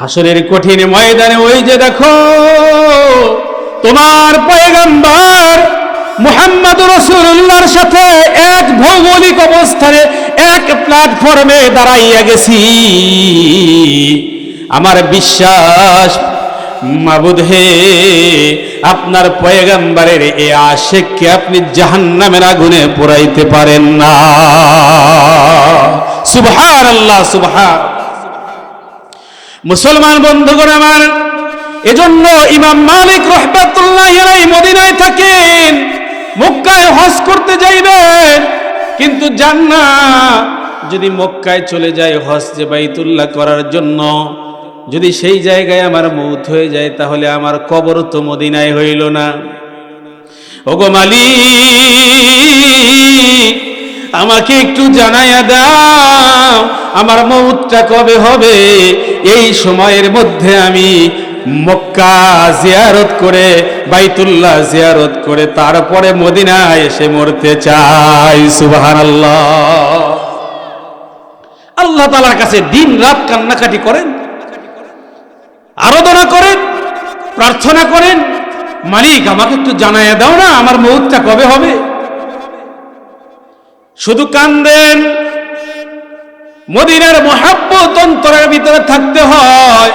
হাসরের কঠিন ময়দানে ওই যে দেখো, তোমার পয়গম্বর মুহাম্মদ রসুল্লাহর সাথে এক ভৌগোলিক অবস্থানে এক প্ল্যাটফর্মে দাঁড়াইয়া গেছি। আমার বিশ্বাস, মাবুদ হে, আপনার পয়গম্বরের এ আশেককে আপনি জাহান্নামের আগুনে পোড়াইতে পারেন না। সুবহান আল্লাহ সুবহান। মুসলমান বন্ধুগণ আমার, এজন্য ইমাম মালিক রহমাতুল্লাহ মদিনায় থাকেন, মক্কায় হজ করতে যাইবেন, কিন্তু যান না। যদি মক্কায় চলে যায় হজ যে বাইতুল্লাহ করার জন্য, যদি সেই জায়গায় আমার মৌত হয়ে যায়, তাহলে আমার কবর তো মদিনায় হইল না। ওগো মালিক, আমাকে একটু জানাইয়া দাও, আমার মৌতটা কবে হবে? এই সময়ের মধ্যে আমি মক্কা জিয়ারত করে, বাইতুল্লাহ জিয়ারত করে, তারপরে মদিনায় এসে মরতে চাই সুবাহান আল্লাহ তালার কাছে দিন রাত কান্নাকাটি করেন, আরাধনা করেন, প্রার্থনা করেন, মালিক, আমাকে একটু জানাইয়া দাও না, আমার মৌতটা কবে হবে? শুধু কান্দেন মদিনার মহাব্বত অন্তরের ভিতরে থাকতে হয়।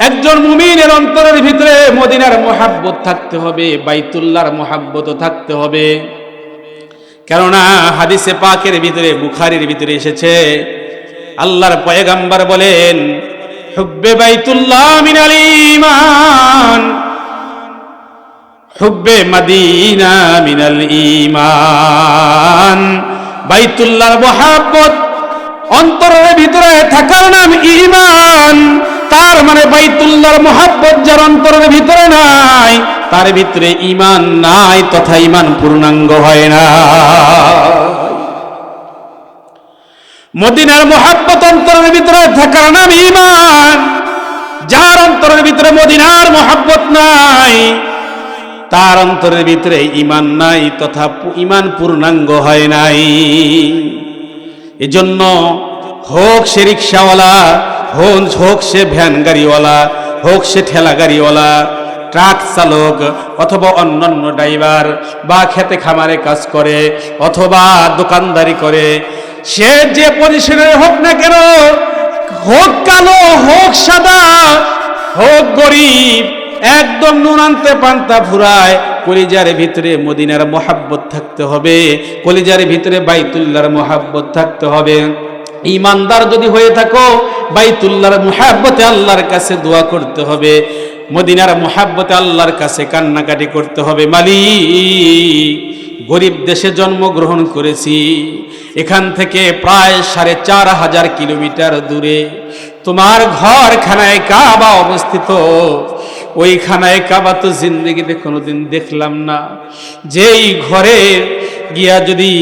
একজন মুমিনের অন্তরের ভিতরে মদিনার মহাব্বত থাকতে হবে, বাইতুল্লাহর মহাব্বত থাকতে হবে। কেননা হাদিসে পাকের ভিতরে, বুখারির ভিতরে এসেছে, আল্লাহর পয়গাম্বার বলেন, হুব্বে বাইতুল্লাহ মিনাল ঈমান, হুব্বে মদিনা মিনাল ঈমান। বাইতুল্লাহর মহাব্বত অন্তরের ভিতরে থাকার নাম ইমান তার মানে বাইতুল্লাহর মহাব্বত যার অন্তরের ভিতরে নাই, তার ভিতরে ইমান নাই, তথা ইমান পূর্ণাঙ্গ হয় না। মদিনার মহাব্বত অন্তরের ভিতরে থাকার নাম ইমান যার অন্তরের ভিতরে মদিনার মহাব্বত নাই, তার অন্তরের ভিতরে ইমান নাই, তথা ইমান পূর্ণাঙ্গ হয় নাই। এজন্য হোক সে রিক্সাওয়ালা হোক হোক সে ভ্যান গাড়িওয়ালা, হোক সে ঠেলা গাড়িওয়ালা, ট্রাক চালক অথবা অন্যান্য ড্রাইভার বা খেতে খামারে কাজ করে অথবা দোকানদারি করে, সে যে পজিশনের হোক না কেন, হোক কালো, হোক সাদা, হোক গরিব, একদম নুন আনতে পান্তা ফুরায়, কলিজার ভিতরে মদিনার মহাব্বত থাকতে হবে, কলিজার ভিতরে বাইতুল্লার মহাব্বত থাকতে হবে। ইমানদার যদি হয়ে থাকো, বাইতুল্লাহর মহাব্বতে আল্লাহর কাছে দোয়া করতে হবে। মদিনার মহাব্বতে আল্লাহর কাছে কান্নাকাটি করতে হবে। মালি গরিব দেশে জন্মগ্রহণ করেছি। এখান থেকে প্রায় সাড়ে চার হাজার কিলোমিটার দূরে। তোমার ঘরখানায় কাবা অবস্থিত। ওই খানায় কাবা তো জিন্দগিতে কোনোদিন দেখলাম না। যেই ঘরে গিয়া যদি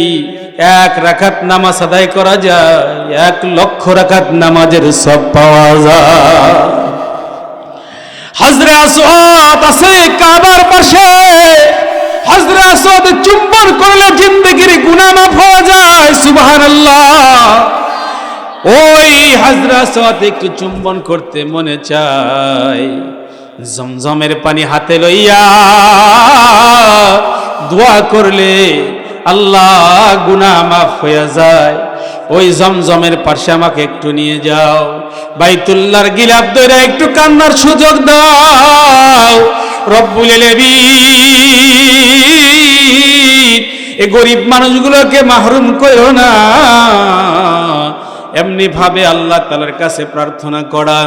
এক রাখাত নামাজ আদায় করা যায়, এক লক্ষ রাখাত নামাজের সব পাওয়া যায়। হজরে আসওয়াদ আছে কাবার পাশে হজরে আসওয়াদ চুম্বন করলে জিন্দগির গুনাহ মাফ হয়ে যায়, সুবহানাল্লাহ। ওই হজরে আসওয়াদ একটু চুম্বন করতে মনে চায়, জমজমের পানি হাতে লইয়া দোয়া করলে আল্লাহ, গুনাহ মাফ হয়ে যায়। ওই জমজমের পাশে আমাকে একটু নিয়ে যাও। বাইতুল্লার গিলাপ দইরা একটু কান্নার সুযোগ দাও। রব্বুল আলামিন, এ গরিব মানুষগুলোকে মাহরুম করো না। এমনি ভাবে আল্লাহ তালার কাছে প্রার্থনা করা।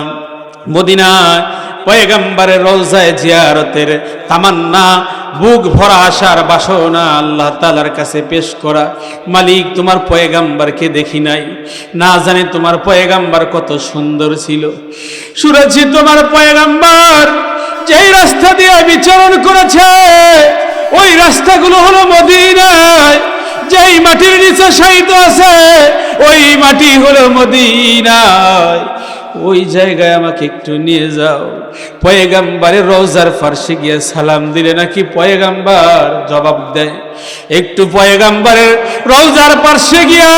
মদিনায় পয়গম্বরের রোজায় জিয়ারতের তামান্না বুক ভরা আশার বাসনা আল্লাহ তালার কাছে পেশ করা। মালিক, তোমার পয়গাম্বারকে দেখি নাই। না জানে তোমার পয়গাম্বার কত সুন্দর ছিল। শুনেছি তোমার পয়গাম্বার যেই রাস্তা দিয়ে বিচরণ করেছে, ওই রাস্তাগুলো হলো মদিনায়। যেই মাটির নিচে শায়িত আছে, ওই মাটি হলো মদিনায়। ওই জায়গায় আমাকে একটু নিয়ে যাও। পয়েগাম্বারের রোজার ফার্সে গিয়ে সালাম দিলে নাকি পয়েগাম্বার জবাব দেয়। একটু পয়েগাম্বারের রোজার পার্শ্বে গিয়া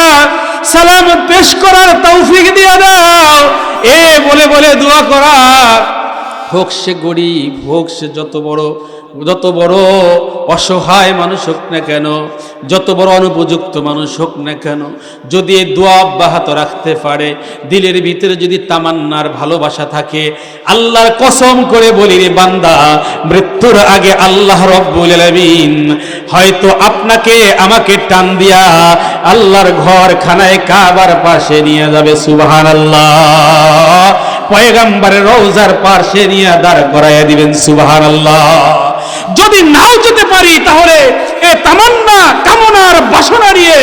সালাম পেশ করার তৌফিক দিয়ে দাও। এ বলে বলে দোয়া করা। হোক সে গরিব, হোক সে যত বড় যত বড় অসহায় মানুষ হোক না কেন, যত বড় অনুপযুক্ত মানুষ হোক না কেন, যদি দোয়া অব্যাহত রাখতে পারে, দিলের ভিতরে যদি তামান্নার ভালোবাসা থাকে, আল্লাহর কসম করে বলি রে বান্দা, মৃত্যুর আগে আল্লাহ রব্বুল আলামিন হয়তো আপনাকে আমাকে টান দিয়া আল্লাহর ঘর খানায় কাবার পাশে নিয়ে যাবে, সুবহানাল্লাহ। পয়গাম্বারের রওজার পাশে নিয়ে দাঁড় করাইয়া দিবেন, সুবহানাল্লাহ। যদি নাও যেতে পারি, তাহলে এ তামান্না, কামনার বাসনা নিয়ে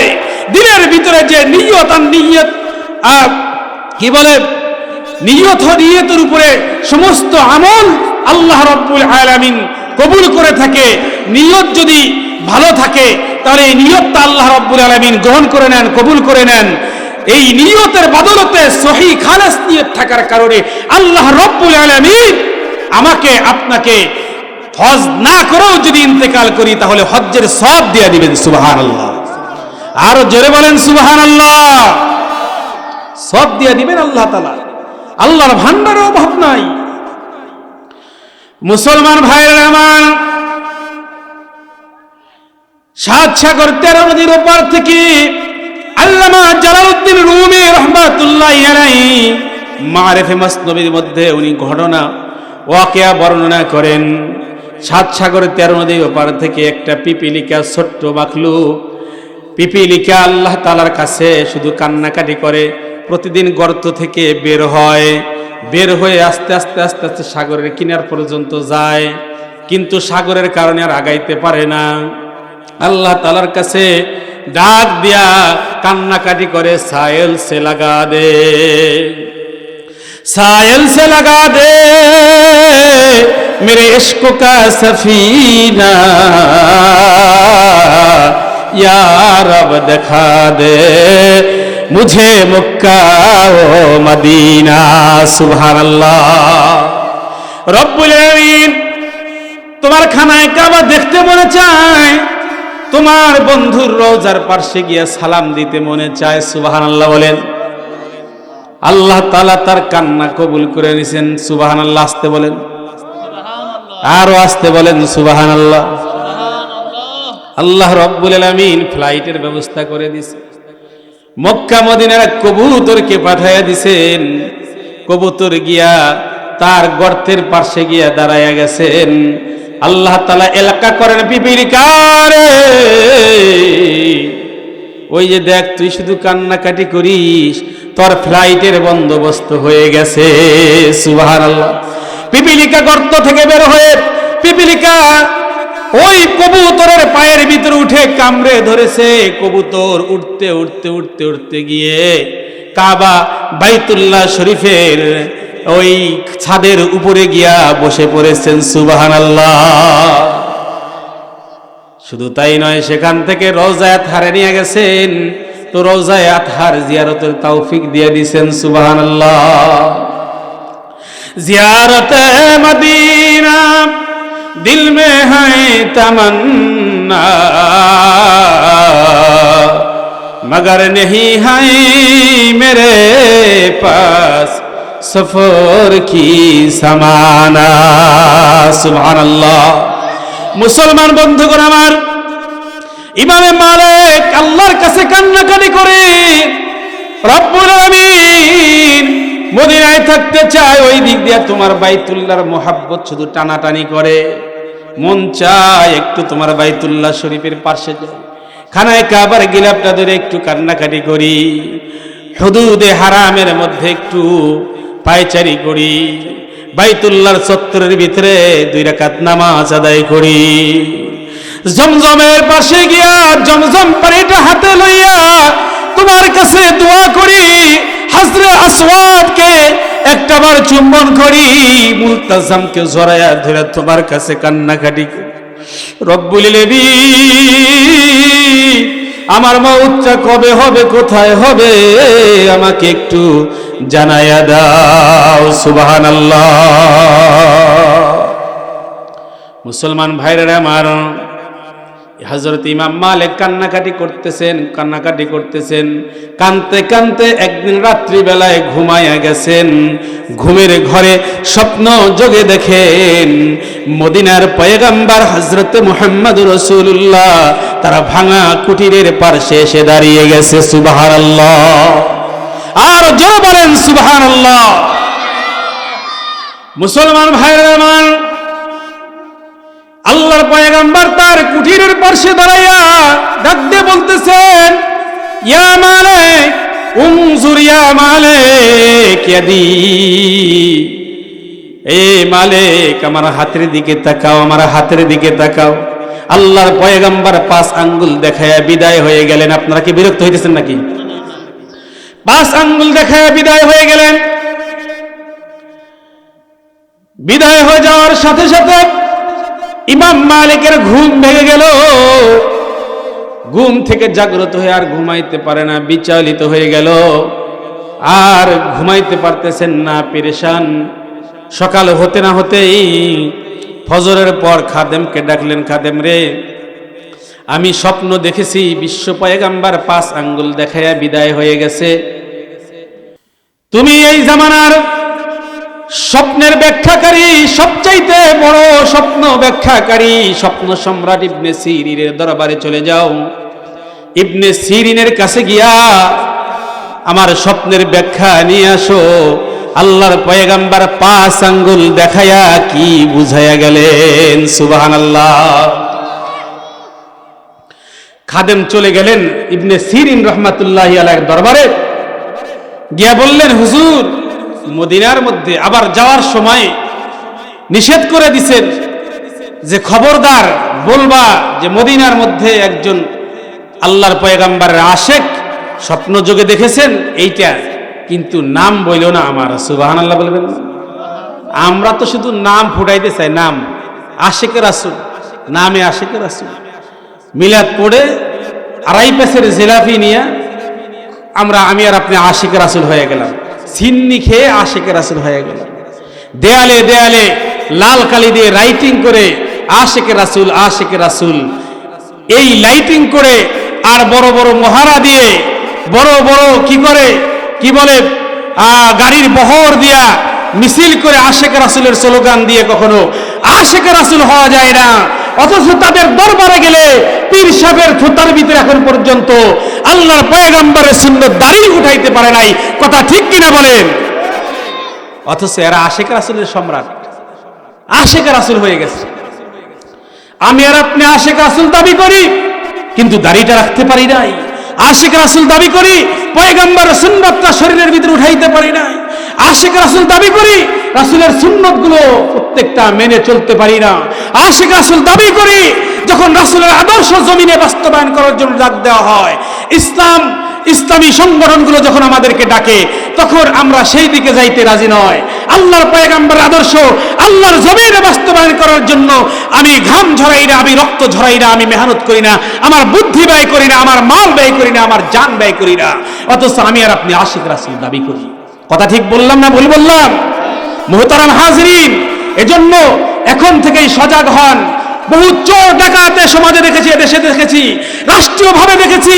দিলের ভিতরে যে নিয়ত আর নিয়ত কি বলে? নিয়ত নিয়তের উপরে সমস্ত আমল আল্লাহ রব্বুল আলামিন কবুল করে থাকে। নিয়ত যদি ভালো থাকে, তাহলে এই নিয়তটা আল্লাহ রব্বুল আলামিন গ্রহণ করে নেন, কবুল করে নেন। এই নিয়তের বদলতে সহি খালেস নিয়ত থাকার কারণে আল্লাহ রব্বুল আলামিন আমাকে, আপনাকে হজ না করেও যদি ইন্তেকাল করি, তাহলে হজ্জের সব দিয়ে দিবেন সুবাহান আল্লাহ আরও জোরে বলেন সুবাহান আল্লাহ সব দিয়ে দিবেন আল্লাহ তালা আল্লাহর ভান্ডারের অভাব নাই। মুসলমান ভাইয়ের আমার, সাত সাগর তেরো নদীর ওপার থেকে আল্লামা জালালউদ্দিন রুমি রহমাতুল্লাহ আলাই মারেফে মাসনবীর মধ্যে উনি ঘটনা, ওয়াকিয়া বর্ণনা করেন। সাত সাগরে তেরো নদী ওপার থেকে একটা পিপিলিকা ছোট্ট বাকলু। পিপিলিকা আল্লাহ তালার কাছে শুধু কান্নাকাটি করে, প্রতিদিন গর্ত থেকে বের হয়। বের হয়ে আস্তে আস্তে আস্তে আস্তে সাগরের কিনার পর্যন্ত যায়, কিন্তু সাগরের কারণে আর আগাইতে পারে না। আল্লাহ তালার কাছে ডাক দিয়া কান্নাকাটি করে, সায়েল সে লাগা দে, সায়েল সে লাগা দে। میرے عشق کا سفینہ یا رب دکھا دے مجھے مکہ و مدینہ سبحان اللہ رب العالمین তোমার খানায় কাবা দেখতে মনে চায়, তোমার বন্ধুর রোজার পার্শ্বে গিয়ে সালাম দিতে মনে চায় সুবাহান আল্লাহ বলেন। আল্লাহ তালা তার কান্না কবুল করে নিছেন সুবাহান আল্লাহ আসতে বলেন। আরও আসতে বলেন সুবাহান আল্লাহ আল্লাহ রব্বুল আলমিন ফ্লাইটের ব্যবস্থা করে দিছে। মক্কা মদিনার কবুতরকে পাঠাইয়া দিছেন। কবুতর গিয়া তার গর্তের পাশে গিয়া দাঁড়াইয়া গেছেন। আল্লাহ তালা এলাকা করেন পিপিলিকারে। ওই যে দেখ তুই শুধু কান্নাকাটি করিস তোর ফ্লাইটের বন্দোবস্ত হয়ে গেছে সুবাহান আল্লাহ পিপিলিকা গর্ত থেকে বের হয়ে পিপিলিকা ওই কবুতরের পায়ের ভিতরে উঠে কামড়ে ধরেছে। কবুতর উঠতে উঠতে উঠতে উঠতে গিয়ে কাবা বাইতুল্লাহ শরীফের ওই ছাদের উপরে গিয়া বসে পড়েছেন সুবাহান আল্লাহ শুধু তাই নয়, সেখান থেকে রোজায় হারে নিয়ে গেছেন। তো রোজায় আতহার জিয়ারতের তৌফিক দিয়ে দিছেন সুবাহান জিয়ারত মদিনা, দিল মে হ্যাঁ তমন্না। মগর নেই হ্যাঁ মেরে পাস সফর কি সমানা। সুবহান আল্লাহ মুসলমান বন্ধুগণ আমার, ইমামে মালিক আল্লাহর কাছে কান্নাকাটি করে, রব্বুল আমিন মদিনায় থাকতে চায়, ওই দিক দিয়ে তোমার বাইতুল্লাহর মোহাব্বত শুধু টানাটানি করে। মন চায় একটু তোমার বাইতুল্লাহ শরীফের পাশে যাই। খানায় কাবার গিলাপটা ধরে একটু কান্নাকাটি করি। হুদুদে হারামের মধ্যে একটু পায়চারি করি। বাইতুল্লাহর চত্বরের ভিতরে দুই রাকাত নামাজ আদায় করি। জমজমের পাশে গিয়া জমজম পানিটা হাতে লইয়া তোমার কাছে দোয়া করি। হাজরে আসওয়াদকে একটাবার চুম্বন করি, মুলতাজামকে জড়াইয়া ধরে তোমার কাছে কান্নাকাটি করি। রব্বুল লেবি আমার মৌতটা কবে হবে, কোথায় হবে, আমাকে একটু জানাইয়া দাও সুবাহান মুসলমান ভাইরা আমার হজরত ইমাম মালিক কান্নাকাটি করতেছেন কান্নাকাটি করতেছেন। কানতে কানতে একদিন রাত্রিবেলায় ঘুমাইয়া গেছেন। ঘুমের ঘরে স্বপ্ন যোগে দেখেন, মদিনার পয়গাম্বার হজরত মোহাম্মদ রসুল্লাহ তারা ভাঙা কুটিরের পার্শ্বে এসে দাঁড়িয়ে গেছে সুবাহার আল্লাহ আর জোর বলেন সুবাহান মুসলমান ভাইয়ের পয়গাম্বার তার কুঠিরের পার্শ্বে দাঁড়াইয়া ডাক দিয়ে বলতেছেন, ইয়া উনজুর ইয়া মালিক, ইয়াদি। এ আমার হাতের দিকে তাকাও, আমার হাতের দিকে তাকাও। আল্লাহর পাঁচ আঙ্গুল দেখায়া বিদায় হয়ে গেলেন। আপনারা কি বিরক্ত হইতেছেন নাকি? পাঁচ আঙ্গুল দেখায় বিদায় হয়ে গেলেন। বিদায় হয়ে যাওয়ার সাথে সাথে ইমাম মালিকের ঘুম ভেঙে গেল। ঘুম থেকে জাগ্রত হয়ে আর ঘুমাইতে পারে না, বিচলিত হয়ে গেল। আর ঘুমাইতে পারতেছেন না, পেরেশান। সকাল হতে না হতেই ফজরের পর খাদেমকে ডাকলেন, খাদেম রে, আমি স্বপ্ন দেখেছি, বিশ্ব পয়গাম্বার পাঁচ আঙ্গুল দেখাইয়া বিদায় হয়ে গেছে। তুমি এই জামানার স্বপ্নের ব্যাখ্যাকারী, সবচাইতে বড় স্বপ্ন ব্যাখ্যাকারী, স্বপ্ন সম্রাট ইবনে সিরিনের দরবারে চলে যাও। ইবনে সিরিনের কাছে গিয়া আমার স্বপ্নের ব্যাখ্যা নিয়ে আসো। আল্লাহর পয়গাম্বার পাঁচ আঙ্গুল দেখায়া কি বুঝাইয়া গেলেন? সুবাহান আল্লাহ খাদেম চলে গেলেন ইবনে সিরিন রহমাতুল্লাহ আলাইয়ের দরবারে। গিয়া বললেন, হুজুর মদিনার মধ্যে আবার যাওয়ার সময় নিষেধ করে দিছেন যে খবরদার বলবা যে মদিনার মধ্যে একজন আল্লাহর পয়গাম্বারের আশেক স্বপ্ন যোগে দেখেছেন এইটা, কিন্তু নাম বইল না আমার সুবাহান আল্লাহ বলবেন আমরা তো শুধু নাম ফুটাইতে চাই, নাম। আশেকের আসুন নামে আশেকের আসুন মিলাদ পড়ে আড়াই পেসের জিলাপি নিয়ে আমরা, আমি আর আপনি আশিকের রাসুল হয়ে গেলাম। সিন্নি খেয়ে আশিকের রাসুল হয়ে গেল। দেয়ালে দেয়ালে লাল কালি দিয়ে রাইটিং করে আশেকের রাসুল আশেকের রাসুল। এই লাইটিং করে আর বড় বড় মহারা দিয়ে বড় বড় কি করে? কি বলে? গাড়ির বহর দিয়া মিছিল করে আশেখ রাসুলের স্লোগান দিয়ে কখনো আশেখ রাসুল হওয়া যায় না। অথচ তাদের দরবারে গেলে পীর সাহেবের থুতার ভিতরে এখন পর্যন্ত আল্লাহর পয়গাম্বারের সুন্দর দাড়ি উঠাইতে পারে নাই। কথা ঠিক কিনা বলেন? অথচ এরা আশেখ রাসুলের সম্রাট। আশেখ রাসুল হয়ে গেছে। আমি আর আপনি আশেখ রাসুল দাবি করি, কিন্তু দাড়িটা রাখতে পারি নাই। আশেখ রাসুল দাবি করি পয়গাম্বার সুন্নতটা শরীরের ভিতরে উঠাইতে পারি নাই। আশেখ রাসুল দাবি করি রাসুলের সুন্নতগুলো প্রত্যেকটা মেনে চলতে পারি না। আশেখ রাসুল দাবি করি, যখন রাসুলের আদর্শ জমিনে বাস্তবায়ন করার জন্য ডাক দেওয়া হয়, ইসলাম, ইসলামী সংগঠনগুলো যখন আমাদেরকে ডাকে, তখন আমরা সেই দিকে যাইতে রাজি নয়। আল্লাহর পয়গাম্বার আদর্শ, আল্লাহর জমিনে বাস্তবায়ন করার জন্য আমি ঘাম ঝরাই না, আমি রক্ত ঝরাই না, আমি মেহনত করি না, আমার বুদ্ধি ব্যয় করি না, আমার মাল ব্যয় করি না, আমার যান ব্যয় করি না। অথচ আমি আর আপনি আশিক রাসুল দাবি করি। কথা ঠিক বললাম না ভুল বললাম? মোহতারাম হাজরিন, এজন্য এখন থেকেই সজাগ হন। বহু চোর ডাকাতে সমাজে দেখেছি দেশে দেখেছি, রাষ্ট্রীয়ভাবে দেখেছি।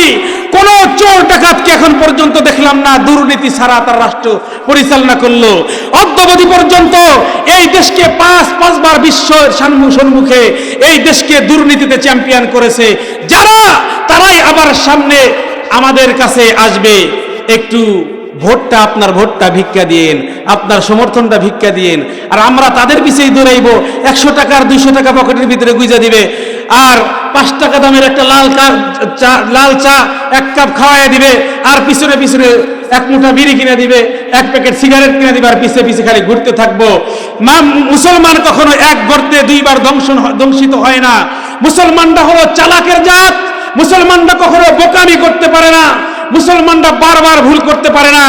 কোন চোর ডাকাতকে এখন পর্যন্ত দেখলাম না, দুর্নীতি ছাড়া তার রাষ্ট্র পরিচালনা করল। অদ্যবধি পর্যন্ত এই দেশকে পাঁচ, পাঁচবার বিশ্বের সম্মুখে এই দেশকে দুর্নীতিতে চ্যাম্পিয়ন করেছে। যারা, তারাই আবার সামনে আমাদের কাছে আসবে। একটু ভোটটা আপনার ভোটটা ভিক্ষা দিয়েন, আপনার সমর্থনটা ভিক্ষা দিয়েন, আর আমরা তাদের পিছিয়ে দৌড়াইব, একশো টাকার দুইশো টাকা পকেটের ভিতরে গুইজা দিবে, আর পাঁচ টাকা দামের একটা লাল চা লাল চা এক কাপ খাওয়াই দিবে, আর পিছনে পিছনে এক মুঠা বিড়ি কিনে দিবে, এক প্যাকেট সিগারেট কিনে দিবে, আর পিছে পিছে খালি ঘুরতে থাকব। মা, মুসলমান কখনো এক গর্তে দুইবার হ- ধ্বংসিত হয় না। মুসলমানটা হলো চালাকের জাত, মুসলমানরা কখনো বোকামি করতে পারে না। মুসলমানরা বারবার ভুল করতে পারে না।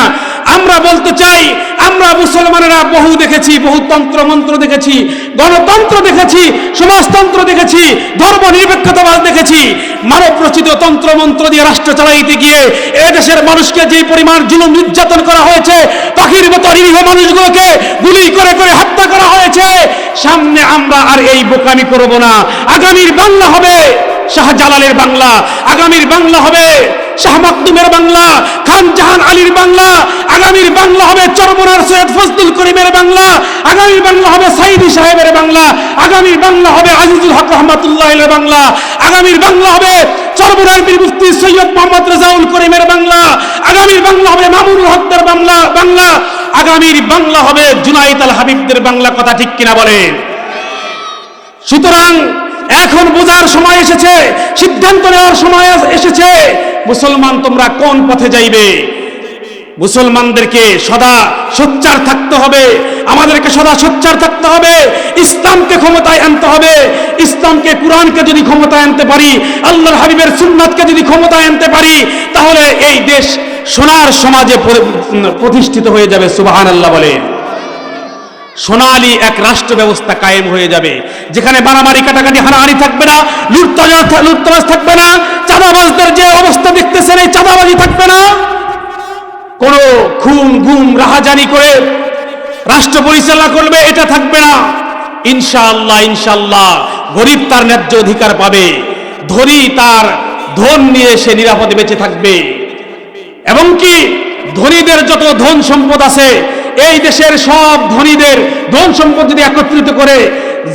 আমরা বলতে চাই, আমরা মুসলমানেরা বহু দেখেছি, বহু তন্ত্র মন্ত্র দেখেছি, গণতন্ত্র দেখেছি, সমাজতন্ত্র দেখেছি ধর্ম নিরপেক্ষতাবাদ দেখেছি। মানব রচিত তন্ত্র মন্ত্র দিয়ে রাষ্ট্র চালাইতে গিয়ে এদেশের মানুষকে যে পরিমাণ জুলুম নির্যাতন করা হয়েছে, পাখির মতো নিরীহ মানুষগুলোকে গুলি করে করে হত্যা করা হয়েছে, সামনে আমরা আর এই বোকামি করব না। আগামীর বাংলা হবে শাহজালালের বাংলা, আগামীর বাংলা হবে শাহ মাকদুমের বাংলা, খান জাহান আলীর বাংলা, আগামীর বাংলা হবে চরমনার সৈয়দ ফজলুল করিমের বাংলা, আগামীর বাংলা হবে সাইদি সাহেবের বাংলা, আগামীর বাংলা হবে আজিজুল হক রহমাতুল্লাহ বাংলা, আগামীর বাংলা হবে চরমনার বীর মুফতি সৈয়দ মোহাম্মদ রেজাউল করিমের বাংলা, আগামীর বাংলা হবে মামুনুল হকদের বাংলা বাংলা, আগামীর বাংলা হবে জুনাইদ আল হাবিবদের বাংলা, কথা ঠিক কিনা বলেন সুতরাং এখন বোঝার সময় এসেছে, সিদ্ধান্ত নেওয়ার সময় এসেছে মুসলমান তোমরা কোন পথে যাইবে? মুসলমানদেরকে সদা সোচ্চার থাকতে হবে। আমাদেরকে সদা সোচ্চার থাকতে হবে। ইসলামকে ক্ষমতায় আনতে হবে। ইসলামকে, কোরআনকে যদি ক্ষমতায় আনতে পারি, আল্লাহর হাবিবের সুন্নাতকে যদি ক্ষমতায় আনতে পারি, তাহলে এই দেশ সোনার সমাজে প্রতিষ্ঠিত হয়ে যাবে সুবাহান আল্লাহ বলেন। সোনালী এক রাষ্ট্র ব্যবস্থা কায়েম হয়ে যাবে। যেখানে মারামারি, কাটাকাটি, হানাহানি থাকবে না, লুটতরাজ লুটতরাজ থাকবে না, চাঁদাবাজদের যে অবস্থা দেখতেছেন, এই চাঁদাবাজি থাকবে না। কোন খুন, গুম, রাহাজানি করে রাষ্ট্র পরিচালনা করবে, এটা থাকবে না। ইনশাআল্লাহ ইনশাআল্লাহ, গরিব তার ন্যায্য অধিকার পাবে। ধনী তার ধন নিয়ে সে নিরাপদে বেঁচে থাকবে। এবং কি, ধনীদের যত ধন সম্পদ আছে এই দেশের সব ধনীদের ধন সম্পদ যদি একত্রিত করে,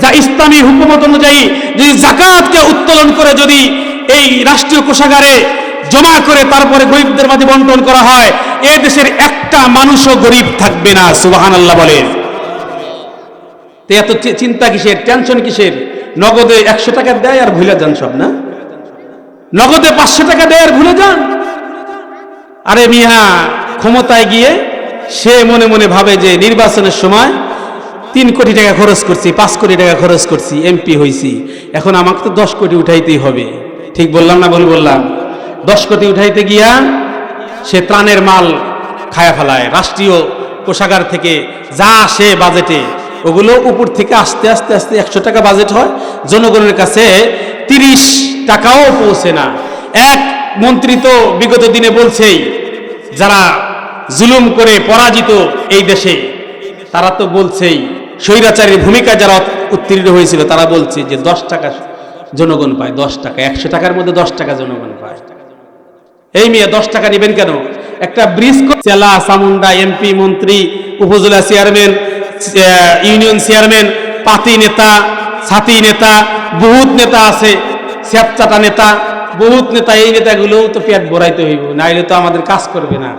যা ইসলামী হুকুমত অনুযায়ী যদি জাকাতকে উত্তোলন করে, যদি এই রাষ্ট্রীয় কোষাগারে জমা করে তারপরে গরিবদের মাঝে বন্টন করা হয়, এ দেশের একটা মানুষও গরিব থাকবে না সুবাহান আল্লাহ বলে এত চিন্তা কিসের, টেনশন কিসের? নগদে একশো টাকা দেয় আর ভুলে যান সব, না? নগদে পাঁচশো টাকা দেয় আর ভুলে যান? আরে মিয়া, ক্ষমতায় গিয়ে সে মনে মনে ভাবে যে নির্বাচনের সময় তিন কোটি টাকা খরচ করছি, পাঁচ কোটি টাকা খরচ করছি এমপি হয়েছি এখন আমাকে তো দশ কোটি উঠাইতেই হবে। ঠিক বললাম না বল বললাম? দশ কোটি উঠাইতে গিয়া সে ত্রাণের মাল খায়া ফেলায়। রাষ্ট্রীয় কোষাগার থেকে যা আসে বাজেটে ওগুলো উপর থেকে আস্তে আস্তে আস্তে একশো টাকা বাজেট হয়। জনগণের কাছে তিরিশ টাকাও পৌঁছে না। এক মন্ত্রী তো বিগত দিনে বলছেই, যারা জুলুম করে পরাজিত এই দেশে। তারা তো বলছেই, স্বৈরাচারীর ভূমিকা যারা উত্তীর্ণ হয়েছিল, তারা বলছে যে দশ টাকা জনগণ পায়, দশ টাকা, একশো টাকার মধ্যে দশ টাকা জনগণ পায়। এই মেয়ে দশ টাকা নেবেন কেন? একটা ব্রিজ জেলা সামুন্ডা এমপি, মন্ত্রী, উপজেলা চেয়ারম্যান ইউনিয়ন চেয়ারম্যান, পাতি নেতা, ছাতি নেতা, বহুত নেতা আছে স্যাপচাটা নেতা, বহুত নেতা, এই নেতাগুলোও তো পেট ভরাইতে হইব, নাইলে তো আমাদের কাজ করবে না।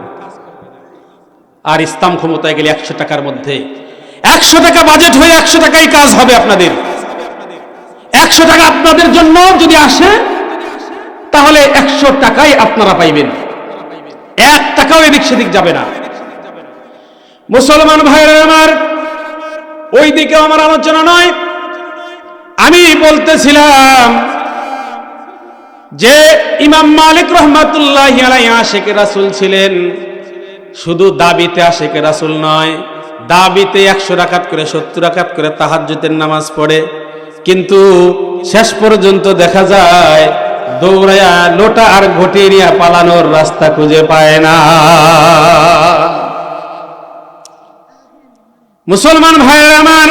আর ইসলাম ক্ষমতায় গেলে একশো টাকার মধ্যে। একশো টাকা বাজেট হয়ে একশো টাকাই কাজ হবে আপনাদের। একশো টাকা আপনাদের জন্য যদি আসে, তাহলে একশো টাকাই আপনারা পাইবেন। এক টাকাও এদিক সেদিক যাবে না। মুসলমান ভাইয়েরা আমার ওই দিকে আমার আলোচনা নয়। আমি বলতেছিলাম যে ইমাম মালিক রহমাতুল্লাহ আশেখ রাসুল ছিলেন। শুধু দাবিতে আশেখ রাসুল নয়, দাবিতে একশো রাকাত করে, সত্তর রাকাত করে তাহাজ্জুদের নামাজ পড়ে। কিন্তু শেষ পর্যন্ত দেখা যায়, দৌড়ায়া লোটা আর ঘটি পালানোর রাস্তা খুঁজে পায় না। মুসলমান ভাইয়ের আমার,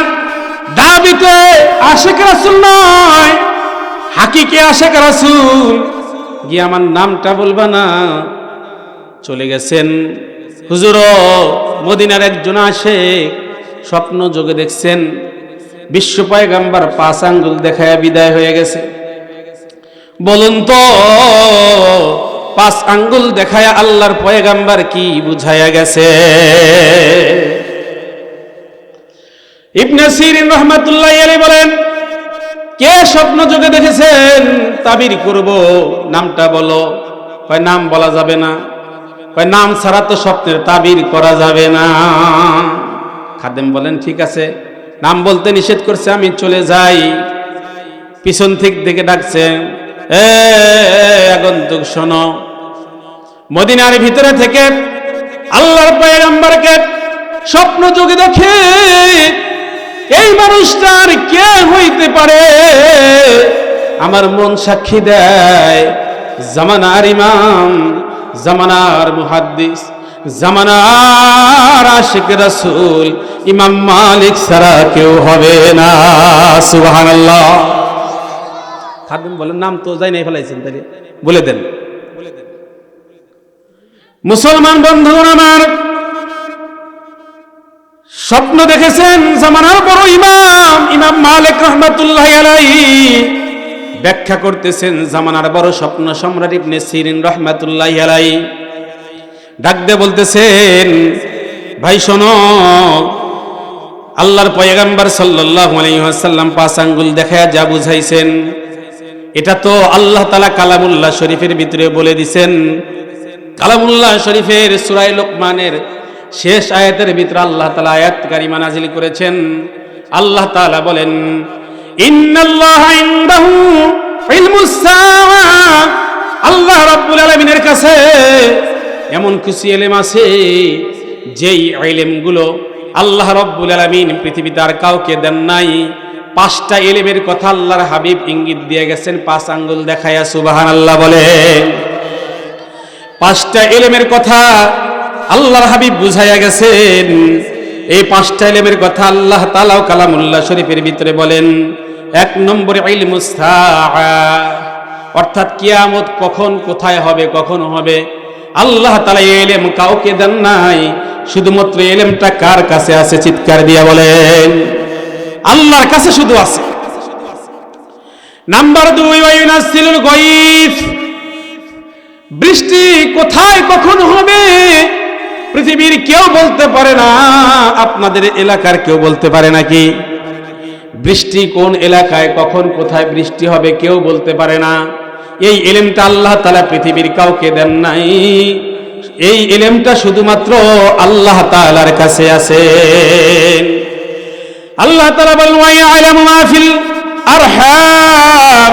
দাবিতে আশেখ রাসুল নয়, হাকিকে আশেখ রাসুল। গিয়ে আমার নামটা বলবা না? চলে গেছেন হুজুর, মদিনার একজন আসে, স্বপ্ন যোগে দেখছেন, বিশ্ব পয়গাম্বার পাঁচ আঙ্গুল দেখায় বিদায় হয়ে গেছে। বলুন তো, পাঁচ আঙ্গুল দেখায় আল্লাহর পয়গাম্বার কি বুঝাইয়া গেছে? ইবনে সিরিন রহমাতুল্লাহ আলী বলেন, কে স্বপ্ন যোগে দেখেছেন, তাবির করব, নামটা বলো। হয় নাম বলা যাবে না। নাম ছাড়া তো স্বপ্নের তাবির করা যাবে না। খাদেম বলেন, ঠিক আছে। নাম বলতে নিষেধ করছে, আমি চলে যাই। পিছন থেকে দেখে ডাকছেন এ, আগন্তুক শোনো। মদিনার ভিতরে থেকে আল্লাহর পয়গম্বরকে স্বপ্ন যোগে দেখে, এই মানুষটার কে হইতে পারে? আমার মন সাক্ষী দেয়, জামানার ইমাম জামানার মুহাদ্দিস, জামানার আশিক রাসূল, ইমাম মালিক ছাড়া কেউ হবে না, সুবহানাল্লাহ। খাদেম বলেন, নাম তো যাই নাই ফেলাইছেন তাহলে বলে দেন। মুসলমান বন্ধুগণ আমার, স্বপ্ন দেখেছেন জামানার বড় ইমাম ইমাম মালিক রহমাতুল্লাহ আলাইহি ব্যাখ্যা করতেছেন জামানার বড় স্বপ্ন সম্রাট ইবনে সিরিন রহমাতুল্লাহ আলাইহি। ডাক দিয়ে বলতেছেন, ভাই, শোনো, আল্লাহর পয়গাম্বার সাল্লাল্লাহু আলাইহি ওয়াসাল্লাম পাঁচ আঙ্গুল দেখায়া যা বুঝাইছেন, এটা তো আল্লাহ তাআলা কালামুল্লাহ শরীফের ভিতরে বলে দিছেন। কালামুল্লাহ শরীফের সুরাই লোকমানের শেষ আয়াতের ভিতরে আল্লাহ তাআলা আয়াত কারিমা নাজিল করেছেন। আল্লাহ তাআলা বলেন আল্লাহ রাব্বুল আলামিনের কাছে এমন কিছু এলেম আছে, যেই এলেমগুলো আল্লাহ রব্বুল আলামিন পৃথিবীতে আর কাউকে দেন নাই। পাঁচটা এলেমের কথা আল্লাহর হাবিব ইঙ্গিত দিয়ে গেছেন, পাঁচ আঙ্গুল দেখায়া সুবাহান আল্লাহ বলেন পাঁচটা এলেমের কথা আল্লাহর হাবিব বুঝাইয়া গেছেন। এই পাঁচটা এলেমের কথা আল্লাহ তালাও কালামুল্লাহ শরীফের ভিতরে বলেন। এক নম্বরে অর্থাৎ কিয়ামত কখন, কোথায় হবে, কখন হবে? আল্লাহ তালা এলেম কাউকে দেন নাই। শুধুমাত্র এলেমটা কার কাছে আছে, চিৎকার দিয়া বলেন। আল্লাহর কাছে শুধু আছে। নাম্বার দুই, ওয়াইনাসিলুল গায়ব। বৃষ্টি কোথায়, কখন হবে? পৃথিবীর কেউ বলতে পারে না। আপনাদের এলাকার কেউ বলতে পারে নাকি? বৃষ্টি কোন এলাকায় কখন কোথায় বৃষ্টি হবে কেউ বলতে পারে না। এই এলেমটা আল্লাহ তালা পৃথিবীর কাউকে দেন নাই। এই এলেমটা শুধুমাত্র আল্লাহ তালার কাছে আছে। আল্লাহ তালা মাহফিল আরহাম।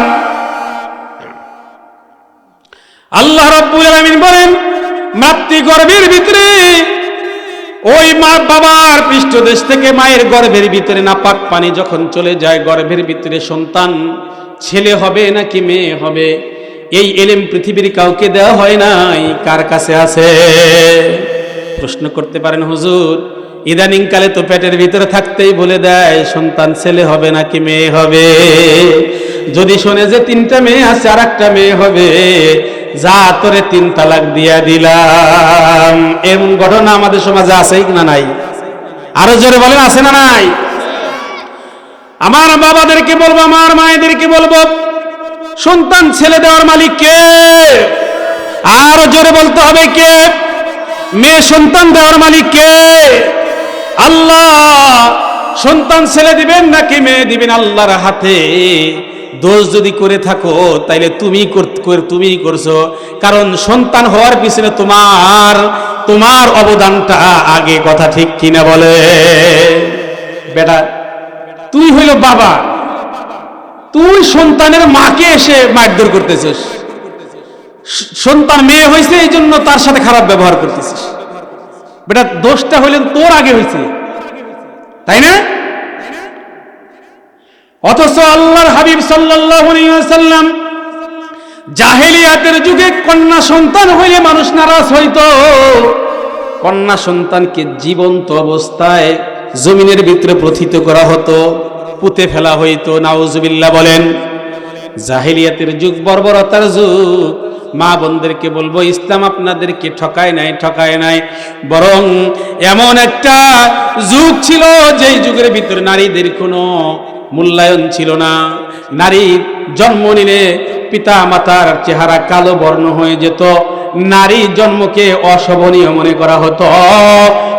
আল্লাহ রাব্বুল আলামিন বলেন, মাতৃগর্ভের ভিতরে ওই মা বাবার পৃষ্ঠদেশ থেকে মায়ের গর্ভের ভিতরে না পাক পানি যখন চলে যায়, গর্ভের ভিতরে সন্তান ছেলে হবে নাকি মেয়ে হবে, এই এলেম পৃথিবীর কাউকে দেওয়া হয় নাই। কার কাছে আছে? প্রশ্ন করতে পারেন হুজুর, ইদানিংকালে তো পেটের ভিতরে থাকতেই বলে দেয়, সন্তান ছেলে হবে নাকি মেয়ে হবে? যদি শোনে যে তিনটা মেয়ে আছে আর একটা মেয়ে হবে যা তোরে তিন তালাক দিয়া দিলাম। এমন ঘটনা আমাদের সমাজে আছেই না নাই? আরও জোরে বলেন, আছে না নাই? আমার বাবাদেরকে বলব, আমার মায়েদেরকে বলব, সন্তান ছেলে দেওয়ার মালিক কে? আরও জোরে বলতে হবে কে? মেয়ে সন্তান দেওয়ার মালিক কে? আল্লাহ, সন্তান ছেলে দিবেন নাকি মেয়ে দিবেন? আল্লাহর হাতে দোষ যদি করে থাকো, তাইলে তুমি তুমি করছ। কারণ সন্তান হওয়ার পিছনে তোমার তোমার অবদানটা আগে কথা ঠিক কিনা বলে। বেটা, তুই হইল বাবা। তুই সন্তানের মাকে এসে মারধর করতেছিস। সন্তান মেয়ে হয়েছে এই জন্য তার সাথে খারাপ ব্যবহার করতেছিস। বেটা, দোষটা হইলেন তোর আগে হয়েছে তাই না? অথচ আল্লাহর হাবিব সাল্লাম জাহেলিয়াতের যুগে কন্যা সন্তান হইলে মানুষ নারাজ হইত। কন্যা সন্তানকে জীবন্ত অবস্থায় জমিনের ভিতরে প্রথিত করা হতো, পুঁতে ফেলা হইতো। নাউজুবিল্লাহ বলেন, জাহেলিয়াতের যুগ, বর্বরতার যুগ। মা বোনদেরকে বলব, ইসলাম আপনাদেরকে ঠকায় নাই ঠকায় নাই। বরং এমন একটা যুগ ছিল, যেই যুগের ভিতরে নারীদের কোনো মূল্যায়ন ছিল না। নারী জন্ম নিলে পিতা মাতার চেহারা কালো বর্ণ হয়ে যেত। নারী জন্মকে অশোভনীয় মনে করা হতো।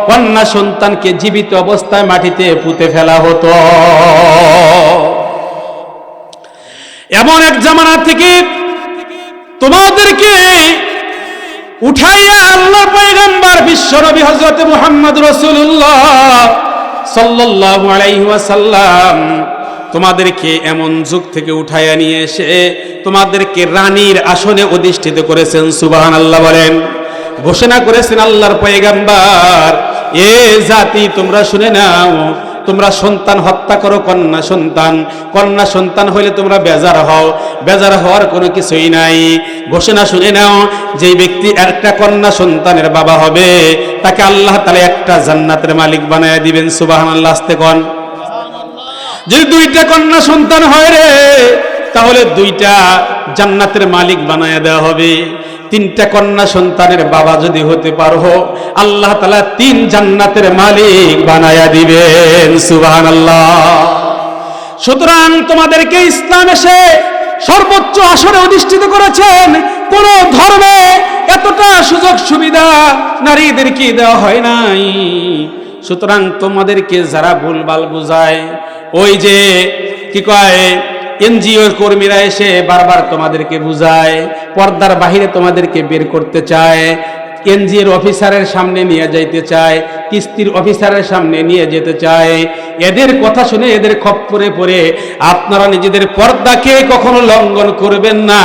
কন্যা সন্তানকে জীবিত অবস্থায় মাটিতে পুঁতে ফেলা হতো। এমন এক জামানা থেকে তোমাদেরকে উঠাইয়া আল্লাহ পয়গম্বর বিশ্বনবী হযরত মুহাম্মদ রাসূলুল্লাহ সাল্লাল্লাহু আলাইহি ওয়াসাল্লাম তোমাদেরকে এমন যুগ থেকে উঠাইয়া নিয়ে এসে তোমাদেরকে রানীর আসনে অধিষ্ঠিত করেছেন সুবাহান আল্লাহ বলেন। ঘোষণা করেছেন আল্লাহর পয়গাম্বার, এ জাতি, তোমরা শুনে নাও, তোমরা সন্তান হত্যা করো, কন্যা সন্তান। কন্যা সন্তান হইলে তোমরা বেজার হও, বেজার হওয়ার কোনো কিছুই নাই। ঘোষণা শুনে নাও যে ব্যক্তি একটা কন্যা সন্তানের বাবা হবে, তাকে আল্লাহ তালে একটা জান্নাতের মালিক বানায় দিবেন সুবাহান আল্লাহ আসতে কন। যদি দুইটা কন্যা সন্তান হয় রে, তাহলে দুইটা জান্নাতের মালিক বানায় দেওয়া হবে। তিনটা কন্যা সন্তানের বাবা যদি হতে পারো, আল্লাহ তালা তিন জান্নাতের মালিক বানায়া দিবেন সুবাহ সুতরাং তোমাদেরকে ইসলাম এসে সর্বোচ্চ আসরে অধিষ্ঠিত করেছেন। কোন ধর্মে এতটা সুযোগ সুবিধা নারীদেরকে দেওয়া হয় নাই। সুতরাং তোমাদেরকে যারা ভুলভাল বুঝায়, ওই যে কি কয়, এনজিও কর্মীরা এসে বারবার তোমাদেরকে বুঝায়, পর্দার বাহিরে তোমাদেরকে বের করতে চায়, এনজিওর অফিসারের সামনে নিয়ে যাইতে চায় কিস্তির অফিসারের সামনে নিয়ে যেতে চায়। এদের কথা শুনে এদের খপ্পরে পড়ে। আপনারা নিজেদের পর্দাকে কখনো লঙ্ঘন করবেন না।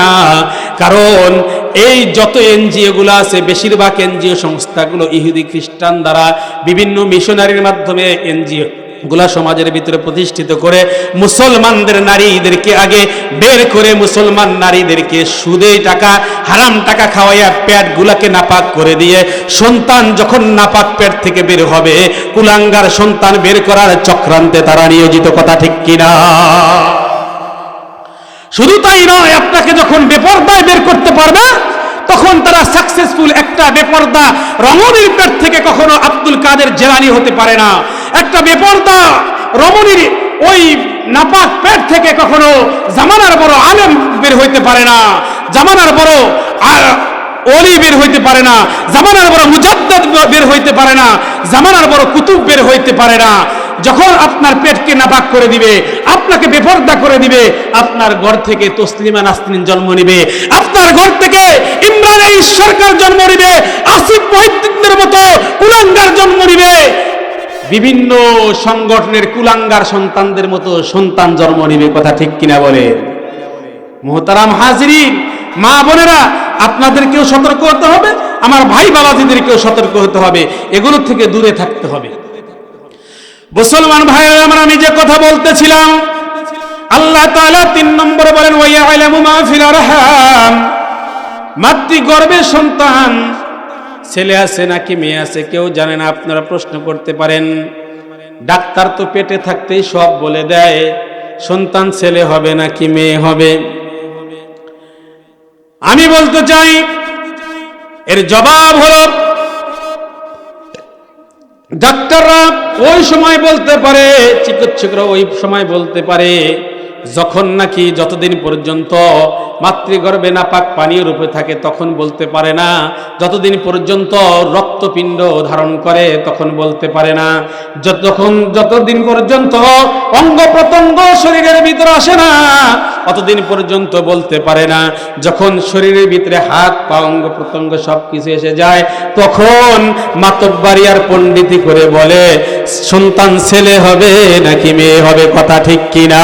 কারণ এই যত এনজিও এনজিওগুলো আছে, বেশিরভাগ এনজিও সংস্থাগুলো ইহুদি খ্রিস্টান দ্বারা বিভিন্ন মিশনারির মাধ্যমে এনজিও গুলা সমাজের ভিতরে প্রতিষ্ঠিত করে মুসলমানদের নারীদেরকে আগে বের করে মুসলমান নারীদেরকে সুদে টাকা, হারাম টাকা খাওয়াইয়া পেট গুলাকে নাপাক করে দিয়ে সন্তান যখন নাপাক পেট থেকে বের হবে, কুলাঙ্গার সন্তান বের করার চক্রান্তে তারা নিয়োজিত, কথা ঠিক কিনা? শুধু তাই নয়, আপনাকে যখন বেপরদায় বের করতে পারবে তখন তারা সাকসেসফুল একটা বেপর্দা রমণীর পেট থেকে কখনো আব্দুল কাদের জেলানি হতে পারে না। একটা বেপর্দা রমণীর ওই নাপাক পেট থেকে কখনো জামানার বড় আলেম বের হইতে পারে না। জামানার বড় অলি বের হইতে পারে না। জামানার বড় মুজাদ্দাদ বের হইতে পারে না। জামানার বড় কুতুব বের হইতে পারে না। যখন আপনার পেটকে নাপাক করে দিবে, আপনাকে বেপর্দা করে দিবে, আপনার ঘর থেকে তসলিমা নাসরিন জন্ম নিবে। আপনার ঘর থেকে ইমরান সরকার জন্ম নিবে, আসিফ মহিদ্দিনের মতো কুলাঙ্গার জন্ম নিবে। বিভিন্ন সংগঠনের কুলাঙ্গার সন্তানদের মতো সন্তান জন্ম নিবে, কথা ঠিক কিনা বলে? মোহতারাম হাজরিন, মা বোনেরা, আপনাদেরকেও সতর্ক হতে হবে, আমার ভাই বাবাজিদেরকেও সতর্ক হতে হবে, এগুলো থেকে দূরে থাকতে হবে। মুসলমান ভাইয়েরা, আমরা আমি যে কথা বলতেছিলাম। আল্লাহ তাআলা তিন নম্বর বলেন, ওয়াইয়ালামু মা ফিল আরহাম। মাতৃগর্ভে সন্তান, ছেলে আছে নাকি মেয়ে আছে, কেউ জানে না, আপনারা প্রশ্ন করতে পারেন। ডাক্তার তো পেটে থাকতেই সব বলে দেয়, সন্তান ছেলে হবে নাকি মেয়ে হবে? আমি বলতে চাই, এর জবাব হলো ডাক্তাররা ওই সময় বলতে পারে চিকিৎসকরা ওই সময় বলতে পারে যখন নাকি যতদিন পর্যন্ত মাতৃগর্ভে নাপাক পানীয় রূপে থাকে, তখন বলতে পারে না। যতদিন পর্যন্ত রক্তপিণ্ড ধারণ করে, তখন বলতে পারে না। যতক্ষণ যতদিন পর্যন্ত অঙ্গ প্রত্যঙ্গ শরীরের ভিতরে আসে না, অতদিন পর্যন্ত বলতে পারে না। যখন শরীরের ভিতরে হাত পা, অঙ্গ প্রত্যঙ্গ সব কিছু এসে যায়, তখন মাতব্বাড়ি আর পণ্ডিতি করে বলে, সন্তান ছেলে হবে নাকি মেয়ে হবে, কথা ঠিক কিনা?